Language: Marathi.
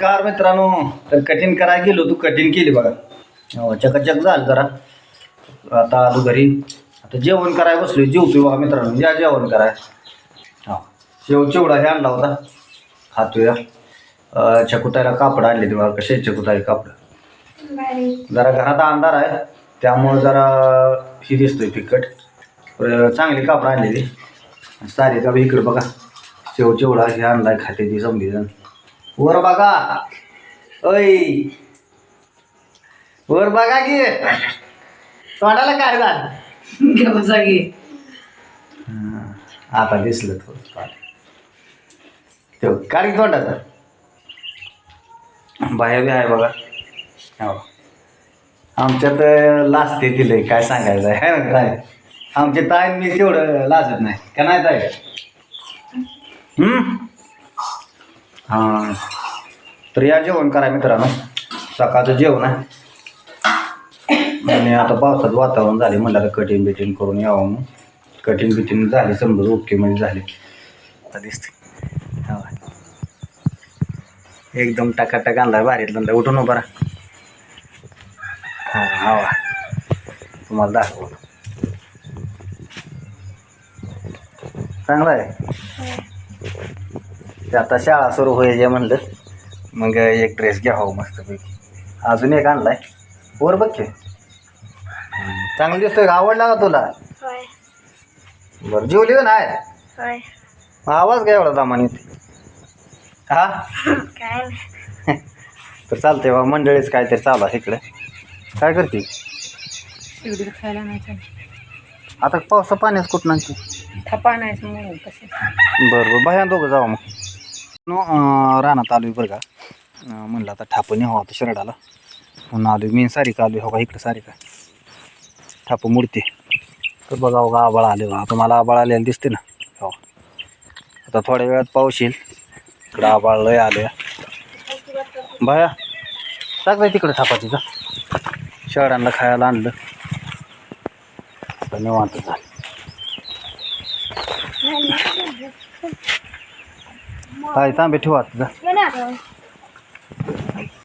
कार मित्रांनो. तर कठीण करायला गेलो तू कठीण केली बघा. हो, चकाचक झालं जरा. आता आलो घरी. आता जेवण कराय बसलो जेवतोय बघा मित्रांनो. या जेवण कराय हा हो, शेव चिवडा हे आणला होता. खातोय. अं, कापड आणले ते बघा कसे चकुताई कापड. जरा घरात अंधार आहे त्यामुळं जरा ही दिसतोय फिकट. चांगली कापड आणलेली. सारी का इकडं बघा. शेव चिवडा हे आणलाय खाते ती समजी जण वर बघा. ओय. वर बघा की. तोंडाला काय झालं? हां, आता दिसलं थोडं तेव काढी तोंडाचं. बाया बी आहे बघा. हो. आमच्यात लाजते तिले काय सांगायचं आहे? ना काय आमचे ताई मी तेवढं लाजत नाही. का नाही ताई? हम्म? हां. तर या जेवण करा मित्रांनो. सकाळचं जेवण आहे. आणि आता पावसाचं वातावरण झाले म्हणलं तर कटिंग बिटिंग करून यावं मग कटिंग बिटिंग झाली समजा ओके म्हणजे झाली. आता दिसते हो. एकदम टकाटक आणला भारीत आणलाय उठून उभा राहा. हां हा. तुम्हाला दाखव चांगला आहे? हो. ते आता शाळा सुरू व्हायचे म्हणलं. मग एक ड्रेस घ्यावा मस्तपैकी. अजून एक आणलाय. वर बघ की. चांगलं दिसतोय का? आवडला का तुला? बरं जेवली का नाही? होय. आवाज काय एवढा दामाने हा? काय नाही. तर चालतंय बा मंडळीच काहीतरी चालू आहे इकडे. काय करते? शिवडीला खायला नाही आता पावसा पाण्यास कुठं आणते बरं बरं बाहेर दोघं जाऊ मग. रानात आलो बरं का. म्हणलं आता ठापं न्यावं आता शरडाला. म्हणून आलो मी सारिका आलो हो का इकडं सारिका ठापं मूर्ती तर बघा हो बघा आबाळ आले बघा तुम्हाला आबाळ आलेलं दिसते ना. हो. आता थोड्या वेळात पाऊस येईल. इकडं आबाळ लय आले बाया टाकलं तिकडं थापाची का शहरांना खायला आणलं. आता निवांत झालं काय तांबे ठेवा आता. जा